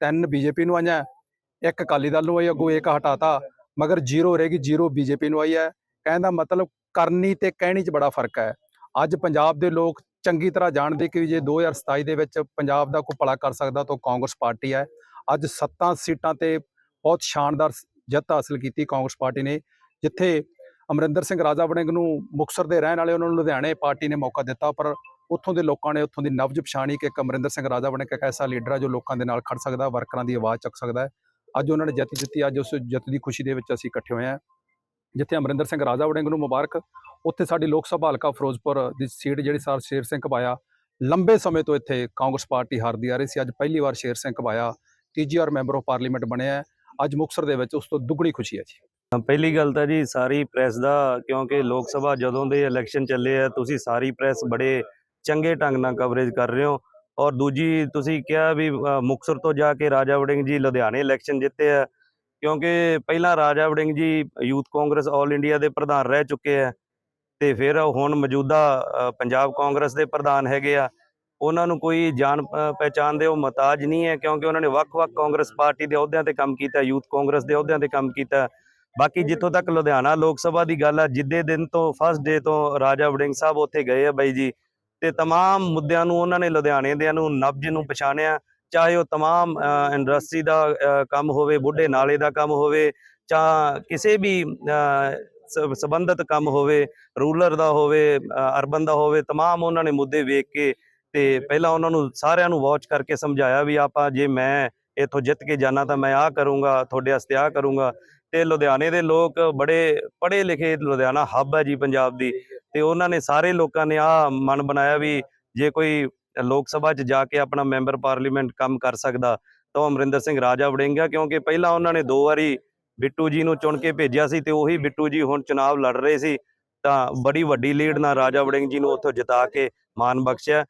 ਤਿੰਨ ਬੀਜੇਪੀ ਨੂੰ ਆਈਆਂ, ਇੱਕ ਅਕਾਲੀ ਦਲ ਨੂੰ ਆਈ, ਅੱਗੋਂ ਇੱਕ ਹਟਾਤਾ, ਮਗਰ ਜ਼ੀਰੋ ਰਹੇਗੀ ਜ਼ੀਰੋ ਬੀਜੇਪੀ ਨੂੰ ਆਈ ਹੈ। ਕਹਿਣ ਦਾ ਮਤਲਬ ਕਰਨੀ ਤੇ ਕਹਿਣੀ 'ਚ ਬੜਾ ਫ਼ਰਕ ਹੈ। ਅੱਜ ਪੰਜਾਬ ਦੇ ਲੋਕ ਚੰਗੀ ਤਰ੍ਹਾਂ ਜਾਣਦੇ ਕਿ ਜੇ 2027 ਦੇ ਵਿੱਚ ਪੰਜਾਬ ਦਾ ਕੋਈ ਭਲਾ ਕਰ ਸਕਦਾ ਤਾਂ ਉਹ ਕਾਂਗਰਸ ਪਾਰਟੀ ਹੈ। ਅੱਜ ਸੱਤਾਂ ਸੀਟਾਂ ਤੇ ਬਹੁਤ ਸ਼ਾਨਦਾਰ ਜਿੱਤ ਹਾਸਲ ਕੀਤੀ ਕਾਂਗਰਸ ਪਾਰਟੀ ਨੇ, ਜਿੱਥੇ ਅਮਰਿੰਦਰ ਸਿੰਘ ਰਾਜਾ ਵੜਿੰਗ ਨੂੰ ਮੁਕਤਸਰ ਦੇ ਰਹਿਣ ਵਾਲੇ ਉਹਨਾਂ ਨੂੰ ਲੁਧਿਆਣੇ ਪਾਰਟੀ ਨੇ ਮੌਕਾ ਦਿੱਤਾ, ਪਰ ਉੱਥੋਂ ਦੇ ਲੋਕਾਂ ਨੇ, ਉੱਥੋਂ ਦੀ ਨਬਜ ਪਛਾਣੀ ਕਿ ਇੱਕ ਅਮਰਿੰਦਰ ਸਿੰਘ ਰਾਜਾ ਵੜਿੰਗ ਇੱਕ ਐਸਾ ਲੀਡਰ ਹੈ ਜੋ ਲੋਕਾਂ ਦੇ ਨਾਲ ਖੜ ਸਕਦਾ, ਵਰਕਰਾਂ ਦੀ ਆਵਾਜ਼ ਚੱਕ ਸਕਦਾ ਹੈ। ਅੱਜ ਉਹਨਾਂ ਨੇ ਜਿੱਤ ਦਿੱਤੀ, ਅੱਜ ਉਸ ਜਿੱਤ ਦੀ ਖੁਸ਼ੀ ਦੇ ਵਿੱਚ ਅਸੀਂ ਇਕੱਠੇ ਹੋਏ ਹਾਂ। ਜਿੱਥੇ ਅਮਰਿੰਦਰ ਸਿੰਘ ਰਾਜਾ ਵੜਿੰਗ ਨੂੰ ਮੁਬਾਰਕ, ਉੱਥੇ ਸਾਡੀ ਲੋਕ ਸਭਾ ਹਲਕਾ ਫਿਰੋਜ਼ਪੁਰ ਦੀ ਸੀਟ ਜਿਹੜੀ ਸਰ ਸ਼ੇਰ ਸਿੰਘ ਕਬਾਇਆ, ਲੰਬੇ ਸਮੇਂ ਤੋਂ ਇੱਥੇ ਕਾਂਗਰਸ ਪਾਰਟੀ ਹਾਰਦੀ ਆ ਰਹੀ ਸੀ। ਅੱਜ ਪਹਿਲੀ ਵਾਰ ਸ਼ੇਰ ਸਿੰਘ ਕਬਾਇਆ ਤੀਜੀ ਵਾਰ ਮੈਂਬਰ ਆਫ ਪਾਰਲੀਮੈਂਟ ਬਣਿਆ ਅੱਜ ਮੁਕਤਸਰ ਦੇ ਵਿੱਚ ਉਸ ਤੋਂ ਦੁੱਗਣੀ ਖੁਸ਼ੀ ਹੈ ਜੀ। ਪਹਿਲੀ ਗੱਲ ਤਾਂ ਜੀ, ਸਾਰੀ ਪ੍ਰੈਸ ਦਾ, ਕਿਉਂਕਿ ਲੋਕ ਸਭਾ ਜਦੋਂ ਦੇ ਇਲੈਕਸ਼ਨ ਚੱਲੇ ਆ, ਤੁਸੀਂ ਸਾਰੀ ਪ੍ਰੈਸ ਬੜੇ ਚੰਗੇ ਢੰਗ ਨਾਲ ਕਵਰੇਜ ਕਰ ਰਹੇ ਹੋ। ਔਰ ਦੂਜੀ ਤੁਸੀਂ ਕਿਹਾ ਵੀ ਅ, ਮੁਕਤਸਰ ਤੋਂ ਜਾ ਕੇ ਰਾਜਾ ਵੜਿੰਗ ਜੀ ਲੁਧਿਆਣੇ ਇਲੈਕਸ਼ਨ ਜਿੱਤੇ ਆ। ਕਿਉਂਕਿ ਪਹਿਲਾਂ ਰਾਜਾ ਵੜਿੰਗ ਜੀ ਯੂਥ ਕਾਂਗਰਸ ਆਲ ਇੰਡੀਆ ਦੇ ਪ੍ਰਧਾਨ ਰਹਿ ਚੁੱਕੇ ਆ। ਤੇ ਫਿਰ ਹੁਣ ਮੌਜੂਦਾ ਪੰਜਾਬ ਕਾਂਗਰਸ ਦੇ ਪ੍ਰਧਾਨ ਹੈਗੇ ਆ। ਉਹਨਾਂ ਨੂੰ ਕੋਈ ਜਾਣ ਪ- ਪਹਿਚਾਣ ਦੇ ਉਹ ਮਤਾਜ ਨਹੀਂ ਹੈ ਕਿਉਂਕਿ ਉਹਨਾਂ ਨੇ ਵੱਖ-ਵੱਖ ਕਾਂਗਰਸ ਪਾਰਟੀ ਦੇ ਅਹੁਦਿਆਂ ਤੇ ਕੰਮ ਕੀਤਾ ਯੂਥ ਕਾਂਗਰਸ ਦੇ ਅਹੁਦਿਆਂ ਤੇ ਕੰਮ ਕੀਤਾ। ਬਾਕੀ ਜਿੱਥੋਂ ਤੱਕ ਲੁਧਿਆਣਾ ਲੋਕ ਸਭਾ ਦੀ ਗੱਲ ਆ ਜਿੱਦੇ ਦਿਨ ਤੋਂ ਫਸਟ ਡੇ ਤੋਂ ਰਾਜਾ ਵੜਿੰਗ ਸਾਹਿਬ ਉੱਥੇ ਗਏ ਆ ਬਾਈ ਜੀ। ਤੇ तमाम ਮੁੱਦਿਆਂ ਨੂੰ ਉਹਨਾਂ ਨੇ ਲੁਧਿਆਣੇ ਦਿਆਂ ਨੂੰ ਨਬਜ ਨੂੰ ਪਛਾਣਿਆ ਚਾਹੇ ਉਹ तमाम ਇੰਡਸਟਰੀ ਦਾ ਅ, ਕੰਮ ਹੋਵੇ ਬੁੱਢੇ ਨਾਲੇ ਦਾ ਕੰਮ ਹੋਵੇ ਜਾਂ ਕਿਸੇ ਵੀ ਅ, ਸ- ਸੰਬੰਧਿਤ ਕੰਮ ਹੋਵੇ ਰੂਰਲ ਦਾ ਹੋਵੇ ਅਰਬਨ ਦਾ ਹੋਵੇ तमाम ਉਹਨਾਂ ਨੇ ਮੁੱਦੇ ਵੇਖ ਕੇ ਤੇ ਪਹਿਲਾਂ ਉਹਨਾਂ ਨੂੰ ਸਾਰਿਆਂ ਨੂੰ ਵਾਚ ਕਰਕੇ ਸਮਝਾਇਆ ਵੀ ਆਪਾਂ ਜੇ ਮੈਂ ਇੱਥੋਂ ਜਿੱਤ ਕੇ ਜਾਣਾ ਤਾਂ ਮੈਂ ਆਹ ਕਰੂੰਗਾ ਤੁਹਾਡੇ ਵਾਸਤੇ ਆਹ ਕਰੂੰਗਾ ਤੇ ਲੁਧਿਆਣੇ ਦੇ ਲੋਕ ਬੜੇ ਪੜ੍ਹੇ ਲਿਖੇ ਲੁਧਿਆਣਾ ਹੱਬ ਹੈ ਜੀ ਪੰਜਾਬ ਦੀ ਤੇ ਉਹਨਾਂ ਨੇ ਸਾਰੇ ਲੋਕਾਂ ਨੇ ਆ ਮਨ ਬਣਾਇਆ ਵੀ ਜੇ ਕੋਈ ਲੋਕ ਸਭਾ 'ਚ ਜਾ ਕੇ ਆਪਣਾ ਮੈਂਬਰ ਪਾਰਲੀਮੈਂਟ ਕੰਮ ਕਰ ਸਕਦਾ ਤਾਂ ਉਹ ਅਮਰਿੰਦਰ ਸਿੰਘ ਰਾਜਾ ਵੜਿੰਗਾ, ਕਿਉਂਕਿ ਪਹਿਲਾਂ ਉਹਨਾਂ ਨੇ ਦੋ ਵਾਰੀ ਬਿੱਟੂ ਜੀ ਨੂੰ ਚੁਣ ਕੇ ਭੇਜਿਆ ਸੀ ਤੇ ਉਹੀ ਬਿੱਟੂ ਜੀ ਹੁਣ ਚੁਣਾਵ ਲੜ ਰਹੇ ਸੀ ਤਾਂ ਬੜੀ ਵੱਡੀ ਲੀਡ ਨਾਲ ਰਾਜਾ ਵੜਿੰਗ ਜੀ ਨੂੰ ਉੱਥੋਂ ਜਿਤਾ ਕੇ ਮਾਨ ਬਖਸ਼ਿਆ।